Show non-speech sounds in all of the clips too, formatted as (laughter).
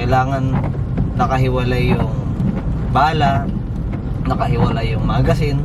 kailangan nakahiwalay yung bala, nakahiwalay yung magazine.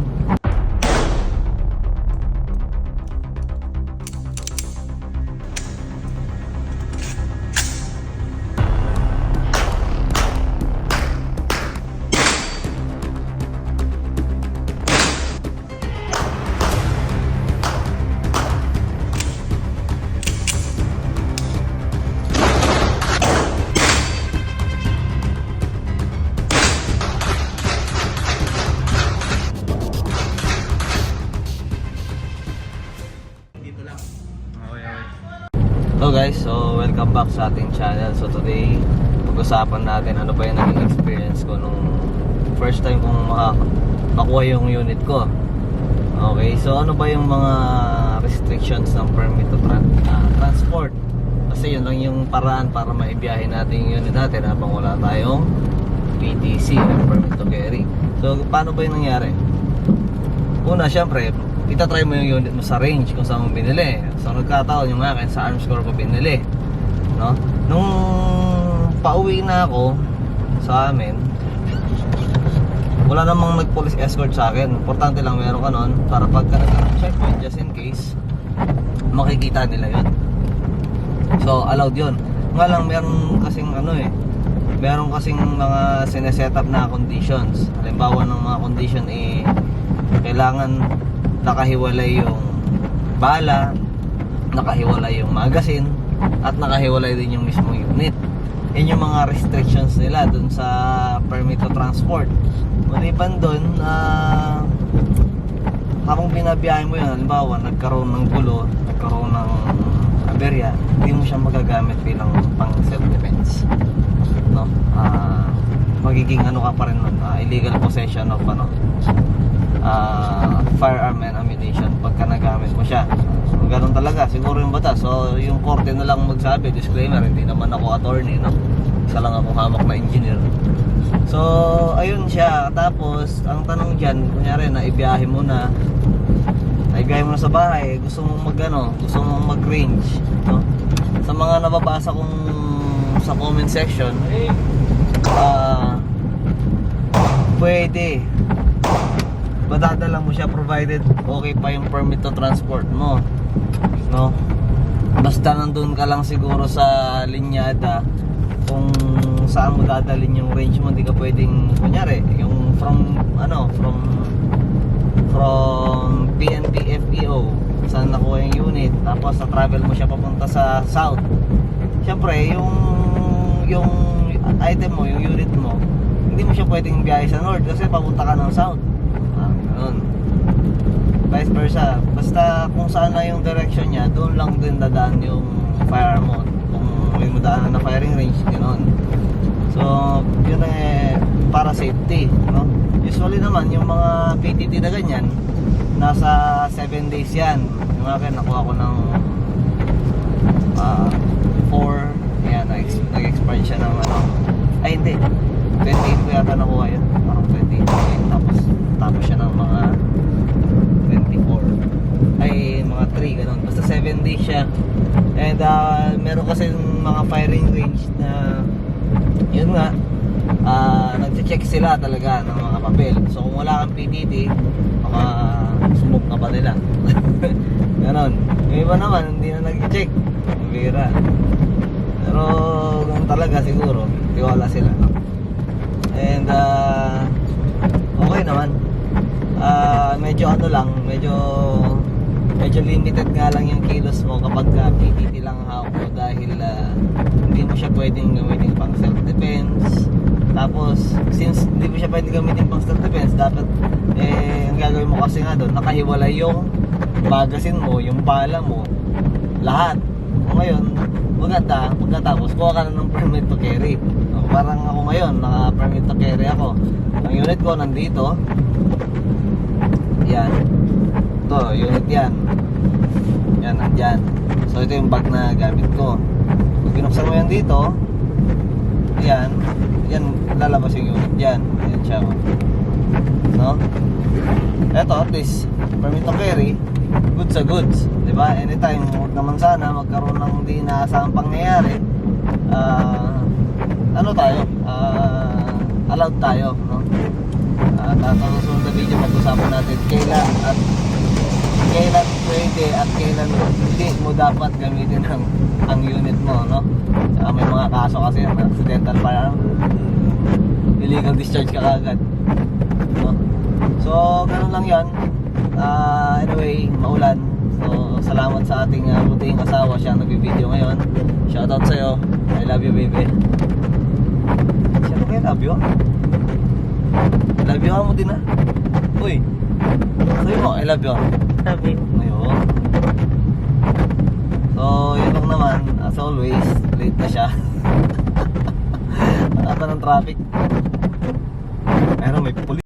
Guys, so welcome back sa ating channel. So today, pag-usapan natin ano ba yung naging experience ko nung first time kong maka makuha yung unit ko. Okay, so ano ba yung mga restrictions ng permit to tran- ah, transport? Kasi yun lang yung paraan para maibiyahe natin yung unit natin habang wala tayong PTC, permit to carry. So paano ba yung nangyari? Una, syempre, itatry mo yung unit mo sa range kung saan mo binili. So, nagkataon yung akin sa Armscore ko binili. No? Nung pauwi na ako sa amin, wala namang nag-police escort sa akin. Importante lang meron ka nun para pagka nagkaroon checkpoint just in case, makikita nila yun. So, allowed yun. Nga lang, meron kasing ano eh, meron kasing mga sineset up na conditions. Halimbawa ng mga condition eh, kailangan nakahiwalay yung bala, nakahiwalay yung magazine, at nakahiwalay din yung mismo unit. Yan yung mga restrictions nila dun sa permit to transport. Maliban dun, ah, habang binabiyahe mo yun, halimbawa, nagkaroon ng gulo, nagkaroon ng aberya, hindi mo siya magagamit bilang pang self-defense. No? Ah, magiging ano ka pa rin nun, ah, illegal possession of ano, ah, firearm and ammunition pagka nagamit mo siya. So, ganun talaga, siguro yung batas. So, yung korte na lang magsabi, disclaimer, hindi naman ako attorney, no? Isa lang ako hamak na engineer. So, ayun siya. Tapos, ang tanong dyan, kunyari, naibiyahe mo na, naibiyahe mo na sa bahay, gusto mong mag, ano, gusto mong mag-range, no? Sa mga nababasa kong sa comment section, ah, pwede madadala mo siya provided okay pa yung permit to transport mo. No? Basta nandun ka lang siguro sa linyada kung saan mo dadalhin yung range mo hindi ka pwedeng kunyari yung from ano from from PNP FEO saan nakuha yung unit tapos sa travel mo siya papunta sa south. Syempre yung yung item mo yung unit mo hindi mo siya pwedeng biyahe sa north kasi papunta ka ng south. Vice versa. Basta kung saan na yung direction niya, doon lang din dadaan yung fire mo. Kung may mo daanan na firing range, gano'n. So, yun eh, para safety, no? Usually naman, yung mga PTT na ganyan, nasa 7 days yan. Yung akin, nakuha ko ng ah 4, yan, nag- nag-expire siya ng ano, ay hindi, 28 ko yata nakuha yun, parang 28 tapos tapos siya ng mga 24 ay mga 3 ganun basta 7 days siya. And uh, meron kasi mga firing range na yun nga uh, nagche-check sila talaga ng mga papel. So kung wala kang PTT baka smoke ka pa nila. (laughs) Ganon. Yung iba naman hindi na nag-check bira. Pero ganun talaga siguro. Tiwala sila. And uh, okay naman. Ah, medyo ano lang medyo medyo limited nga lang yung kilos mo kapag uh, PTT lang ang hawak mo dahil ah, hindi mo siya pwedeng gamitin pang self defense tapos since hindi mo siya pwedeng gamitin pang self defense dapat eh ang gagawin mo kasi nga doon nakahiwalay yung magazine mo yung bala mo lahat. O ngayon maganda pagkatapos kuha ka na ng permit to carry. O, parang ako ngayon naka permit to carry ako. Ang unit ko nandito. Yan ito unit yan. Yan nandyan. So ito yung bag na gamit ko. Pag binuksan mo yan dito yan yan lalabas yung unit yan. Yan siya oh. no? Eto at least permit to carry goods sa goods. Di ba anytime huwag naman sana magkaroon ng hindi inaasahang pangyayari. Ah ano tayo, ah, allowed tayo, no? Uh, sa susunod na video, pag-usapan natin kailan at kailan pwede at kailan hindi mo dapat gamitin ang, ang unit mo, no? Saka may mga kaso kasi yan, accidental pa illegal discharge ka kagad. No? So, ganun lang yan. Ah, anyway, maulan. So, salamat sa ating uh, buting asawa. Siya nag-video ngayon. Shoutout sa'yo. I love you, baby. Siya ba kayo love you? Love you mo din ah. Uy. Sabi mo, I love you. Sabi mo. Ngayon. So, yun lang naman. As always, late na siya. (laughs) Wala pa ng traffic. Pero may pulis.